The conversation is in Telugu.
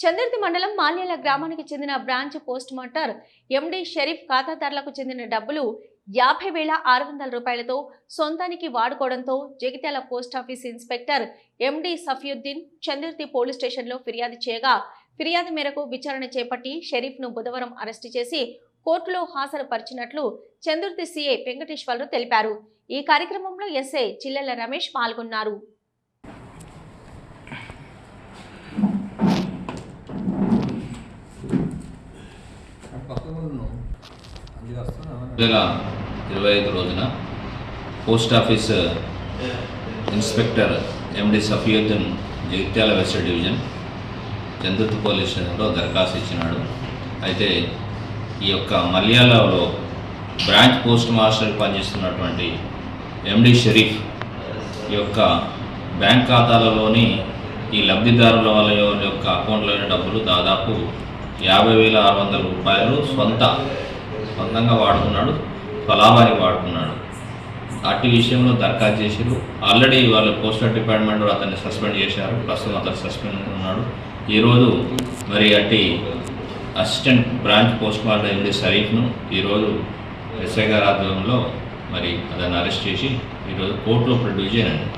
చందర్తి మండలం మాల్యాల గ్రామానికి చెందిన branch post master MD Sharif ఖాతాదారులకు చెందిన డబ్బులు యాభై వేల ఆరు వందల రూపాయలతో సొంతానికి వాడుకోవడంతో Jagtial post office inspector MD Safiuddin Chandurthi police స్టేషన్లో ఫిర్యాదు చేయగా ఫిర్యాదు మేరకు విచారణ చేపట్టి షరీఫ్ను బుధవారం అరెస్టు చేసి కోర్టులో హాజరుపరిచినట్లు చందుర్తి సీఏ వెంకటేశ్వర్లు తెలిపారు. ఈ కార్యక్రమంలో ఎస్ఐ చిల్లెల రమేష్ పాల్గొన్నారు. నెల ఇరవై ఐదు రోజున post office uh, inspector MD Safiuddin Jagtial west division Chandurthi police స్టేషన్లో దరఖాస్తు ఇచ్చినాడు. అయితే ఈ యొక్క మలయాళంలో బ్రాంచ్ పోస్ట్ మాస్టర్ పనిచేస్తున్నటువంటి ఎండి షరీఫ్ ఈ యొక్క బ్యాంక్ ఖాతాలలోని ఈ లబ్ధిదారుల వాళ్ళ యొక్క అకౌంట్లోని డబ్బులు దాదాపు యాభై వేల ఆరు వందల రూపాయలు సొంత సొంతంగా వాడుకున్నాడు స్వలాభానికి వాడుకున్నాడు అట్టి విషయంలో దరఖాస్తు చేశారు ఆల్రెడీ వాళ్ళు పోస్టల్ డిపార్ట్మెంట్ అతన్ని సస్పెండ్ చేశారు. ప్రస్తుతం అతను సస్పెండ్ ఉన్నాడు. ఈరోజు మరి అట్టి assistant branch post master MD షరీఫ్ను ఈరోజు ఎస్ఐ గారి ఆధ్వర్యంలో మరి అతన్ని అరెస్ట్ చేసి ఈరోజు కోర్టులో ప్రొడ్యూస్ చేయనండి.